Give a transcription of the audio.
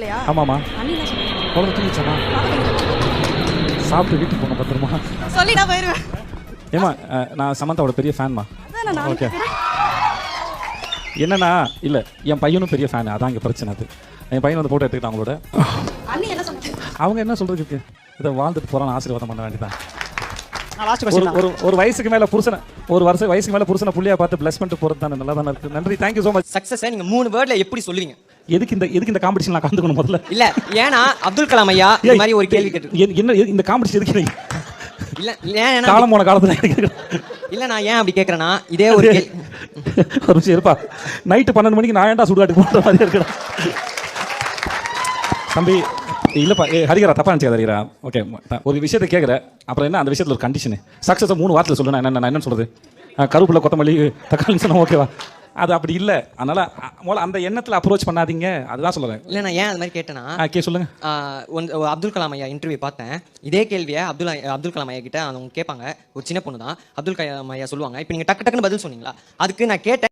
இல்லையா? சொல்லுங்க குழந்தை தூங்கிச்சாமா சாப்பிட்டு வீட்டுக்கு போன பத்திரமா. சொல்லி நான் போயிருவேன் ஏமா நான் சமந்தாவோட பெரிய ஃபேன்மா அதான் நான் ஓகே. என்னன்னா இல்லை என் பையனும் பெரிய ஃபேன் அதான் இங்கே பிரச்சனை அது. என் பையன் வந்து போட்டோ எடுத்துக்கிட்டான் அவங்களோட. அவங்க என்ன சொல்றதுக்கு இதை வாழ்ந்துட்டு போகிறான்னு ஆசீர்வாதம் பண்ண வேண்டியதான் நான் லாஸ்ட் ஒரு ஒரு ஒரு வயசுக்கு மேல புருஷனை ஒரு வருஷம் வயசுக்கு மேல புருஷனை புள்ளியா பார்த்து பிளஸ் பண்ணிட்டு போறது தானே நல்லா தானே இருக்கு. நன்றி தேங்க்யூ ஸோ மச் சக்சஸை நீங்க மூணு வேர்ட்ல எப்படி சொல்லுவீங்க? எதுக்கு இந்த எதுக்கு இந்த காம்படிஷன் நான் கலந்துக்கணும் முதல்ல? இல்ல ஏன்னா அப்துல் கலாம் ஐயா இந்த மாதிரி ஒரு கேள்வி கேட்டு என்- என்ன இந்த காம்படிஷன் எதுக்கு இல்ல ஏன் காலம் போன காலத்துல இல்ல நான் ஏன் அப்படி கேக்குறேன்னா இதே ஒரு ஒரு நிமிஷம் இருப்பா. நைட்டு பன்னெண்டு மணிக்கு நான் ஏன்டா சுடுகாட்டுக்கு போன்ற மாதிரி இருக்குடா? தம்பி இல்லப்பா ஏ ஹரிகரா தப்பா நினச்சிக்காத ஹரிகரா. ஓகே ஒரு விஷயத்தை கேட்குற அப்புறம் என்ன அந்த விஷயத்துல ஒரு கண்டிஷனு சக்ஸஸை மூணு வாரத்தில் சொல்லு நான் என்ன நான் என்ன சொல்றது? கருவேப்பிலை கொத்தமல்லி தக்காளி சொன்னா ஓகேவா அது அப்படி இல்லை. அதனால முதல்ல அந்த எண்ணத்தில் அப்ரோச் பண்ணாதீங்க. அதுதான் சொல்லுறேன் இல்ல நான் ஏன் அது மாதிரி கேட்டேன்னா கே சொல்லுங்க. ஒன்- அப்துல் கலாம் ஐயா இன்டர்வியூ பார்த்தேன். இதே கேள்வியை அப்துல் அப்துல் கலாம் ஐயா கிட்ட அவங்க கேட்பாங்க. ஒரு சின்ன பொண்ணு தான் அப்துல் கலாம் ஐயா சொல்லுவாங்க. இப்போ நீங்க டக்கு டக்குன்னு பதில் சொன்னீங்களா? அதுக்கு நான் கேட்டேன்.